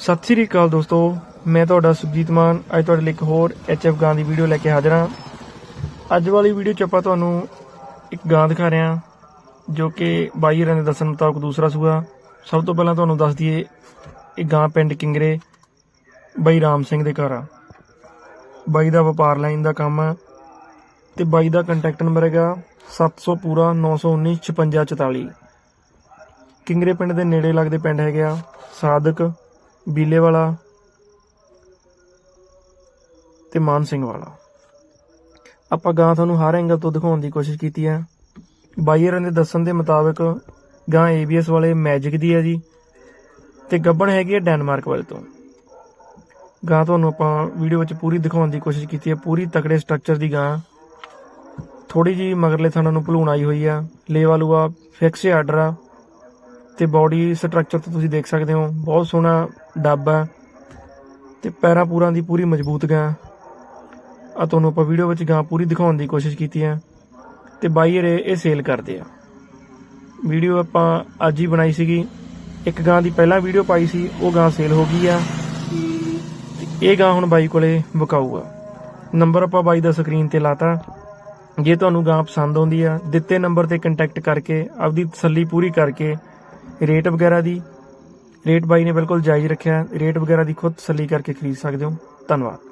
ਸਤਿ ਸ੍ਰੀ ਅਕਾਲ ਦੋਸਤੋ, ਮੈਂ ਤੁਹਾਡਾ ਸੁਖਜੀਤ ਮਾਨ। ਅੱਜ ਤੁਹਾਡੇ ਲਈ ਇੱਕ ਹੋਰ ਐਚਐਫ ਗਾਂ ਦੀ ਵੀਡੀਓ ਲੈ ਕੇ ਹਾਜ਼ਰ ਹਾਂ। ਅੱਜ ਵਾਲੀ ਵੀਡੀਓ 'ਚ ਆਪਾਂ ਤੁਹਾਨੂੰ ਇੱਕ ਗਾਂ ਦਿਖਾ ਰਹੇ ਹਾਂ, ਜੋ ਕਿ ਬਾਈ ਹਰਾਂ ਦੇ ਦੱਸਣ ਮੁਤਾਬਕ ਦੂਸਰਾ ਸੂਆ। ਸਭ ਤੋਂ ਪਹਿਲਾਂ ਤੁਹਾਨੂੰ ਦੱਸ ਦਈਏ, ਇਹ ਗਾਂ ਪਿੰਡ ਕਿੰਗਰੇ, ਬਾਈ ਰਾਮ ਸਿੰਘ ਦੇ ਘਰ ਆ। ਬਾਈ ਦਾ ਵਪਾਰ ਲਾਈਨ ਦਾ ਕੰਮ ਆ ਤੇ ਬਾਈ ਦਾ ਕੰਟੈਕਟ ਨੰਬਰ ਹੈਗਾ 700 ਪੂਰਾ 919 5644 ਕਿੰਗਰੇ ਪਿੰਡ ਦੇ ਨੇੜੇ ਲੱਗਦੇ ਪਿੰਡ ਹੈਗੇ ਆ, ਸਾਦਕ ਬੀਲੇ ਵਾਲਾ ਤੇ ਮਾਨ ਸਿੰਘ ਵਾਲਾ। ਆਪਾਂ ਗਾਂ ਤੁਹਾਨੂੰ ਹਰ ਐਂਗਲ ਤੋਂ ਦਿਖਾਉਣ ਦੀ ਕੋਸ਼ਿਸ਼ ਕੀਤੀ ਹੈ। ਬਾਈਅਰਾਂ ਦੇ ਦੱਸਣ ਦੇ ਮੁਤਾਬਕ ਗਾਂ ABS ਵਾਲੇ ਮੈਜਿਕ ਦੀ ਹੈ ਜੀ। ਤੇ ਗੱਬਣ ਹੈਗੀ ਹੈ ਡੈਨਮਾਰਕ ਵਾਲੇ ਤੋਂ। ਗਾਂ ਤੁਹਾਨੂੰ ਆਪਾਂ ਵੀਡੀਓ ਵਿੱਚ ਪੂਰੀ ਦਿਖਾਉਣ ਦੀ ਕੋਸ਼ਿਸ਼ ਕੀਤੀ ਹੈ। ਪੂਰੀ ਤਕੜੇ ਸਟਰਕਚਰ ਦੀ ਗਾਂ ਥੋੜੀ ਜੀ ਮਗਰਲੇ ਥਾਣਾ ਨੂੰ ਭਲੂਣ ਆਈ ਹੋਈ ਆ ਲੇਵਾ ਲੂਆ ਫਿਕਸ ਆਰਡਰ ਆ। ਤੇ ਬਾਡੀ ਸਟਰਕਚਰ ਤੋਂ ਤੁਸੀਂ ਦੇਖ ਸਕਦੇ ਹੋ। ਬਹੁਤ ਸੋਹਣਾ ਡੱਬ ਆ ਤੇ ਪੈਰਾਂ ਪੂਰਾਂ ਦੀ ਪੂਰੀ ਮਜ਼ਬੂਤ ਗਾਂ। ਆ ਤੁਹਾਨੂੰ ਆਪਾਂ ਵੀਡੀਓ ਵਿੱਚ ਗਾਂ ਪੂਰੀ ਦਿਖਾਉਣ ਦੀ ਕੋਸ਼ਿਸ਼ ਕੀਤੀ ਆ ਤੇ ਬਾਈ ਇਹ ਇਹ ਸੇਲ ਕਰਦੇ ਆ। ਵੀਡੀਓ ਆਪਾਂ ਅੱਜ ਹੀ ਬਣਾਈ ਸੀਗੀ। ਇੱਕ ਗਾਂ ਦੀ ਪਹਿਲਾਂ ਵੀਡੀਓ ਪਾਈ ਸੀ, ਉਹ ਗਾਂ ਸੇਲ ਹੋ ਗਈ ਆ। ਇਹ ਗਾਂ ਹੁਣ ਬਾਈ ਕੋਲੇ ਵਿਕਾਊ ਆ ਨੰਬਰ ਆਪਾਂ ਬਾਈ ਦਾ ਸਕਰੀਨ ਤੇ ਲਾਤਾ। ਜੇ ਤੁਹਾਨੂੰ ਗਾਂ ਪਸੰਦ ਆਉਂਦੀ ਆ, ਦਿੱਤੇ ਨੰਬਰ ਤੇ ਕੰਟੈਕਟ ਕਰਕੇ, ਆਪਦੀ ਤਸੱਲੀ ਪੂਰੀ ਕਰਕੇ ਰੇਟ ਵਗੈਰਾ ਦੀ, ਰੇਟ ਬਾਈ ਨੇ ਬਿਲਕੁਲ ਜਾਇਜ਼ ਰੱਖਿਆ, ਰੇਟ ਵਗੈਰਾ ਦੀ ਖੁਦ ਤਸੱਲੀ ਕਰਕੇ ਖਰੀਦ ਸਕਦੇ ਹੋ। ਧੰਨਵਾਦ।